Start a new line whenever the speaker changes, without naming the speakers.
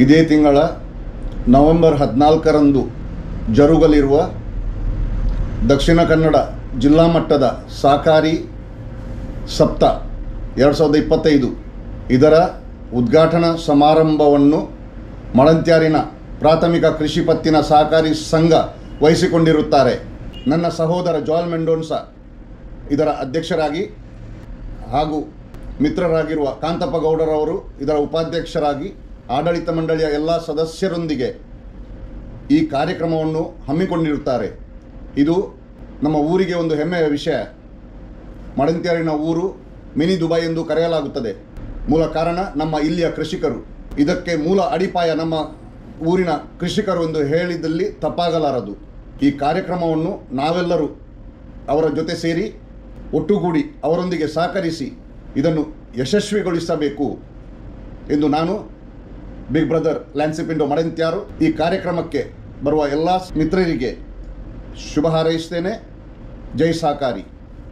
ಇದೇ ತಿಂಗಳ ನವೆಂಬರ್ ಹದಿನಾಲ್ಕರಂದು ಜರುಗಲಿರುವ ದಕ್ಷಿಣ ಕನ್ನಡ ಜಿಲ್ಲಾ ಮಟ್ಟದ ಸಹಕಾರಿ ಸಪ್ತ ಎರಡು ಸಾವಿರದ ಇಪ್ಪತ್ತೈದು ಇದರ ಉದ್ಘಾಟನಾ ಸಮಾರಂಭವನ್ನು ಮಳಂತ್ಯಾರಿನ ಪ್ರಾಥಮಿಕ ಕೃಷಿ ಪತ್ತಿನ ಸಹಕಾರಿ ಸಂಘ ವಹಿಸಿಕೊಂಡಿರುತ್ತಾರೆ. ನನ್ನ ಸಹೋದರ ಜಾಲ್ ಮೆಂಡೋನ್ಸ ಇದರ ಅಧ್ಯಕ್ಷರಾಗಿ ಹಾಗೂ ಮಿತ್ರರಾಗಿರುವ ಕಾಂತಪ್ಪ ಗೌಡರವರು ಇದರ ಉಪಾಧ್ಯಕ್ಷರಾಗಿ ಆಡಳಿತ ಮಂಡಳಿಯ ಎಲ್ಲ ಸದಸ್ಯರೊಂದಿಗೆ ಈ ಕಾರ್ಯಕ್ರಮವನ್ನು ಹಮ್ಮಿಕೊಂಡಿರುತ್ತಾರೆ. ಇದು ನಮ್ಮ ಊರಿಗೆ ಒಂದು ಹೆಮ್ಮೆಯ ವಿಷಯ. ಮಡಂತ್ಯಾರಿನ ಊರು ಮಿನಿ ದುಬೈ ಎಂದು ಕರೆಯಲಾಗುತ್ತದೆ. ಮೂಲ ಕಾರಣ ನಮ್ಮ ಇಲ್ಲಿಯ ಕೃಷಿಕರು. ಇದಕ್ಕೆ ಮೂಲ ಅಡಿಪಾಯ ನಮ್ಮ ಊರಿನ ಕೃಷಿಕರು ಎಂದು ಹೇಳಿದಲ್ಲಿ ತಪ್ಪಾಗಲಾರದು. ಈ ಕಾರ್ಯಕ್ರಮವನ್ನು ನಾವೆಲ್ಲರೂ ಅವರ ಜೊತೆ ಸೇರಿ ಒಟ್ಟುಗೂಡಿ ಅವರೊಂದಿಗೆ ಸಹಕರಿಸಿ ಇದನ್ನು ಯಶಸ್ವಿಗೊಳಿಸಬೇಕು ಎಂದು ನಾನು ಬಿಗ್ ಬ್ರದರ್ ಲ್ಯಾನ್ಸಿಪಿಂಡೋ ಮಡಂತ್ಯಾರು ಈ ಕಾರ್ಯಕ್ರಮಕ್ಕೆ ಬರುವ ಎಲ್ಲ ಮಿತ್ರರಿಗೆ ಶುಭ ಹಾರೈಸ್ತೇನೆ. ಜೈ ಸಹಕಾರಿ